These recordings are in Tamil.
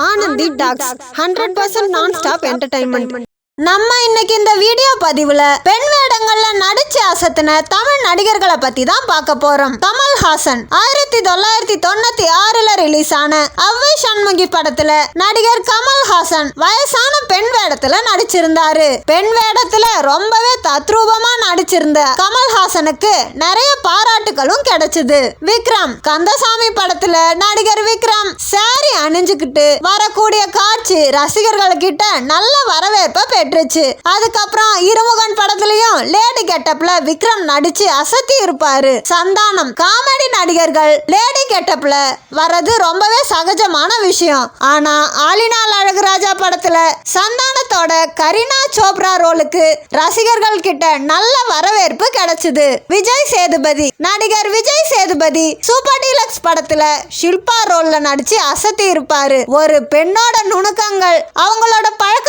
Anandhi talks hundred percent non stop entertainment நம்ம இன்னைக்கு இந்த வீடியோ பதிவுல பெண் வேடங்கள்ல நடிச்சு அசத்தின தமிழ் நடிகர்களை பத்தி தான் பார்க்க போறோம். கமல்ஹாசன் ஆயிரத்தி தொள்ளாயிரத்தி தொண்ணூத்தி ஆறுல ரிலீஸ் ஆன அவ்வை சண்முகி படத்துல நடிகர் கமல்ஹாசன் வயசான பெண் படத்துல நடிச்சிருந்தாரு. பெண் வேடத்துல ரொம்பவே தத்ரூபமா நடிச்சிருந்த கமல்ஹாசனுக்கு நிறைய பாராட்டுகளும் கிடைச்சது. விக்ரம் கந்தசாமி படத்துல நடிகர் விக்ரம் சாரி அணிஞ்சுக்கிட்டு வரக்கூடிய காட்சி ரசிகர்கள் கிட்ட நல்ல வரவேற்பை பெற்றுச்சு. அதுக்கப்புறம் இருமுகன் படத்துலயும் லேடி கெட்டப்ல விக்ரம் நடிச்சு அசத்தி இருப்பாரு. சந்தானம். காமெடி நடிகர்கள் லேடி கெட்டப்ல வர்றது ரொம்பவே சகஜமான விஷயம். ஆனா ஆலினால் அழகுராஜா படத்துல சந்தானத்தோட கரீனா சோப்ரா ரோலுக்கு ரசிகர்கள் கிட்ட நல்ல வரவேற்பு கிடைச்சது. விஜய் சேதுபதி. நடிகர் விஜய் சேதுபதி சூப்பர் டீலக்ஸ் படத்துல ஷில்பா ரோல்ல நடிச்சு அசத்தி இருப்பாரு. ஒரு பெண்ணோட நுணுக்கங்கள் அவங்களோட பழ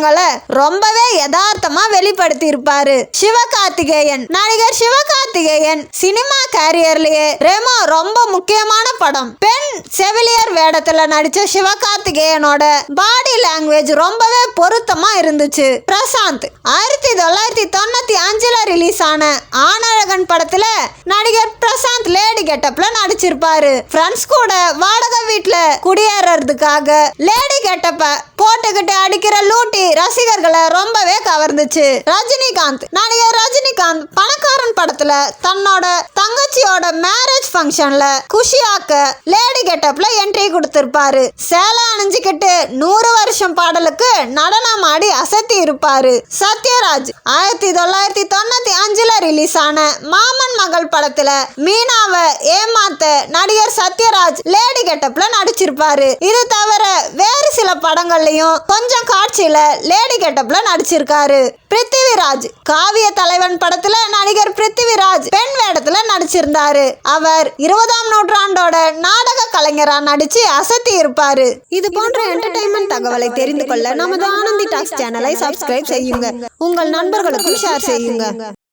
வழக்கங்களை ரொம்பவே யதார்த்தமா வெளிப்படுத்தியிருப்பாரு. சிவகார்த்திகேயன். நடிகர் சிவகார்த்திகேயன் சினிமா கேரியர்லயே ரெமோ ரொம்ப முக்கியமான படம். பெண் செவிலியர் வேடத்துல நடிச்ச சிவகார்த்திகேயனோட பாடி லாங்குவேஜ் ரொம்பவே பொருத்தமா இருந்துச்சு. பிரசாந்த் ஆயிரத்தி தொள்ளாயிரத்தி தொண்ணூத்தி அஞ்சுல ரிலீஸ் ஆன ஆனழகன் படத்துல நடிகர் கெட்டப்ல நடிச்சிருப்பாரு. ஃப்ரெண்ட்ஸ் கூட வாடகை வீட்டுல குடியேறதுக்காக லேடி கெட்டப்ப போட்டுக்கிட்டு அடிக்கிற லூட்டி ரசிகர்களை ரொம்பவே கவர்ந்துச்சு. ரஜினிகாந்த் நடிகர் ரஜினிகாந்த் பணக்காரன் படத்துல தன்னோட தங்கச்சியோட மேரேஜ் ஃபங்க்ஷன்ல குஷியாக்க லேடி கெட்டப்ல என்ட்ரி கொடுத்திருப்பாரு. சேலை அணிஞ்சுக்கிட்டு நூறு வருஷம் பாடலுக்கு நடனம் ஆடி அசத்தி இருப்பாரு. சத்யராஜ் ஆயிரத்தி தொள்ளாயிரத்தி தொண்ணூத்தி ரிலீஸ் ஆன மாமன் மகள் படத்துல மீனாவை ஏமாத்த நடிகர் சத்யராஜ் லேடி கெட்டப்ல நடிச்சிருப்பாரு. இது தவிர வேறு சில படங்கள்லயும் கொஞ்சம் காட்சியில லேடி கெட்டப்ல நடிச்சிருக்காரு. பிருத்திவிராஜ் காவிய தலைவன் படத்துல நடிகர் பிருத்திவிராஜ் பெண் வேடத்துல நடிச்சிருந்தாரு. அவர் இருபதாம் நூற்றாண்டோட நாடக கலைஞரா நடிச்சு அசத்தி இருப்பாரு. இது போன்ற என்டர்டைன்மெண்ட் தகவலை தெரிந்து கொள்ள நமது ஆனந்தி டாக்ஸ் சேனலை சப்ஸ்கிரைப் செய்யுங்க. உங்கள் நண்பர்களுக்கும் ஷேர் செய்யுங்க.